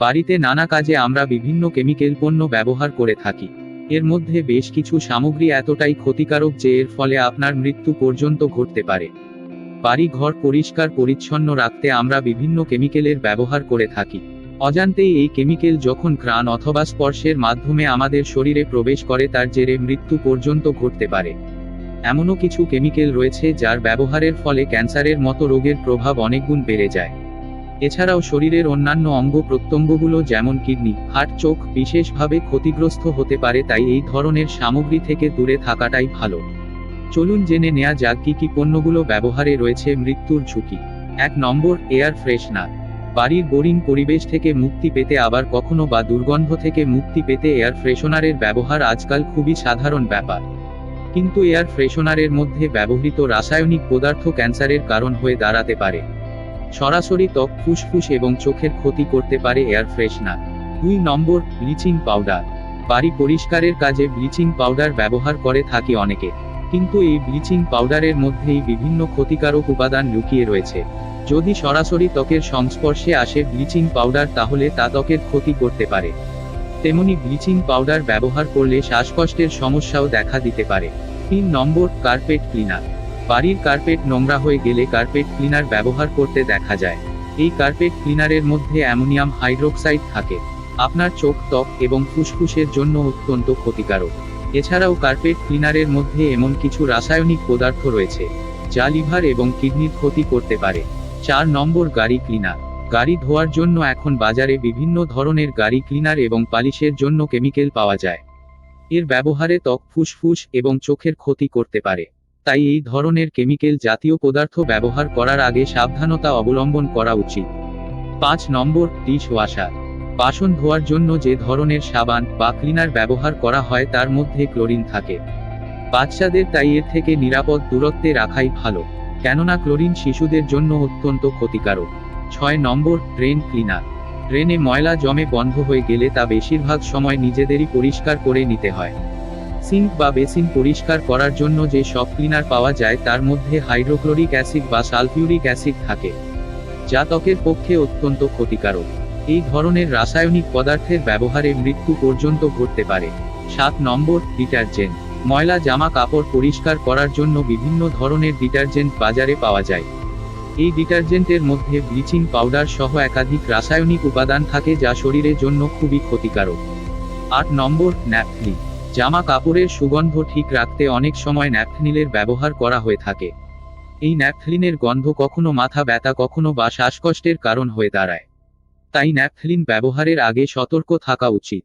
বাড়িতে নানা কাজে আমরা বিভিন্ন কেমিক্যাল পণ্য ব্যবহার করে থাকি। এর মধ্যে বেশ কিছু সামগ্রী এতটাই ক্ষতিকারক যে এর ফলে আপনার মৃত্যু পর্যন্ত ঘটতে পারে। বাড়ি ঘর পরিষ্কার পরিচ্ছন্ন রাখতে আমরা বিভিন্ন কেমিক্যালের ব্যবহার করে থাকি। অজান্তেই এই কেমিক্যাল যখন ঘ্রাণ অথবা স্পর্শের মাধ্যমে আমাদের শরীরে প্রবেশ করে তার জেরে মৃত্যু পর্যন্ত ঘটতে পারে। এমনও কিছু কেমিক্যাল রয়েছে যার ব্যবহারের ফলে ক্যান্সারের মতো রোগের প্রভাব অনেকগুণ বেড়ে যায়। এছাড়াও শরীরের অন্যান্য অঙ্গ প্রত্যঙ্গগুলো যেমন কিডনি হার্ট চোখ বিশেষভাবে ক্ষতিগ্রস্ত হতে পারে, তাই এই ধরনের সামগ্রী থেকে দূরে থাকাটাই ভালো। চলুন জেনে নেওয়া যাক কি কি পণ্যগুলো ব্যবহারে রয়েছে মৃত্যুর ঝুঁকি। এক নম্বর, এয়ার ফ্রেশনার। বাড়ির বোরিং পরিবেশ থেকে মুক্তি পেতে আবার কখনো বা দুর্গন্ধ থেকে মুক্তি পেতে এয়ার ফ্রেশনারের ব্যবহার আজকাল খুবই সাধারণ ব্যাপার। কিন্তু এয়ার ফ্রেশনারের মধ্যে ব্যবহৃত রাসায়নিক পদার্থ ক্যান্সারের কারণ হয়ে দাঁড়াতে পারে। সরাসরি ত্বক ফুসফুস এবং চোখের ক্ষতি করতে পারে এয়ার ফ্রেশনার। দুই নম্বর, ব্লিচিং পাউডার। বাড়ি পরিষ্কারের কাজে ব্লিচিং পাউডার ব্যবহার করে থাকি অনেকে। কিন্তু এই ব্লিচিং পাউডারের মধ্যেই বিভিন্ন ক্ষতিকারক উপাদান লুকিয়ে রয়েছে। যদি সরাসরি ত্বকের সংস্পর্শে আসে ব্লিচিং পাউডার তাহলে তা ত্বকের ক্ষতি করতে পারে। তেমনি ব্লিচিং পাউডার ব্যবহার করলে শ্বাসকষ্টের সমস্যাও দেখা দিতে পারে। তিন নম্বর, কার্পেট ক্লিনার। বাড়ির কার্পেট নোংরা হয়ে গেলে কার্পেট ক্লিনার ব্যবহার করতে দেখা যায়। এই কার্পেট ক্লিনারের মধ্যে অ্যামোনিয়াম হাইড্রোক্সাইড থাকে। আপনার চোখ, ত্বক এবং ফুসফুসের জন্য অত্যন্ত ক্ষতিকারক। এছাড়াও কার্পেট ক্লিনারের মধ্যে এমন কিছু রাসায়নিক পদার্থ রয়েছে, যা লিভার এবং কিডনির ক্ষতি করতে পারে। চার নম্বর, গাড়ি ক্লিনার। গাড়ি ধোয়ার জন্য এখন বাজারে বিভিন্ন ধরনের গাড়ি ক্লিনার এবং পালিশের জন্য কেমিক্যাল পাওয়া যায়। এর ব্যবহারে ত্বক, ফুসফুস এবং চোখের ক্ষতি করতে পারে। তাই এই ধরনের কেমিক্যাল জাতীয় পদার্থ ব্যবহার করার আগে সাবধানতা অবলম্বন করা উচিত। পাঁচ নম্বর, ডিশ ওয়াশার। বাসন ধোয়ার জন্য যে ধরনের সাবান বা ক্লিনার ব্যবহার করা হয় তার মধ্যে ক্লোরিন থাকে। বাচ্চাদের তাই এর থেকে নিরাপদ দূরত্বে রাখাই ভালো, কেননা ক্লোরিন শিশুদের জন্য অত্যন্ত ক্ষতিকারক। ছয় নম্বর, ড্রেন ক্লিনার। ড্রেনে ময়লা জমে বন্ধ হয়ে গেলে তা বেশিরভাগ সময় নিজেদেরই পরিষ্কার করে নিতে হয়। সিঙ্ক বা বেসিন পরিষ্কার করার জন্য যে সব ক্লিনার পাওয়া যায় তার মধ্যে হাইড্রোক্লোরিক অ্যাসিড বা সালফিউরিক অ্যাসিড থাকে, যা ত্বকের পক্ষে অত্যন্ত ক্ষতিকারক। এই ধরনের রাসায়নিক পদার্থের ব্যবহারে মৃত্যু পর্যন্ত ঘটতে পারে। সাত নম্বর, ডিটারজেন্ট। ময়লা জামা কাপড় পরিষ্কার করার জন্য বিভিন্ন ধরনের ডিটারজেন্ট বাজারে পাওয়া যায়। এই ডিটারজেন্টের মধ্যে ব্লিচিং পাউডার সহ একাধিক রাসায়নিক উপাদান থাকে যা শরীরের জন্য খুবই ক্ষতিকারক। আট নম্বর, ন্যাপথলিন। জামা কাপড়ের সুগন্ধ ঠিক রাখতে অনেক সময় ন্যাপথলিনের ব্যবহার করা হয়ে থাকে। এই ন্যাপথলিনের গন্ধ কখনো মাথা ব্যথা, কখনো বা শ্বাসকষ্টের কারণ হয়ে দাঁড়ায়। তাই ন্যাপথলিন ব্যবহারের আগে সতর্ক থাকা উচিত।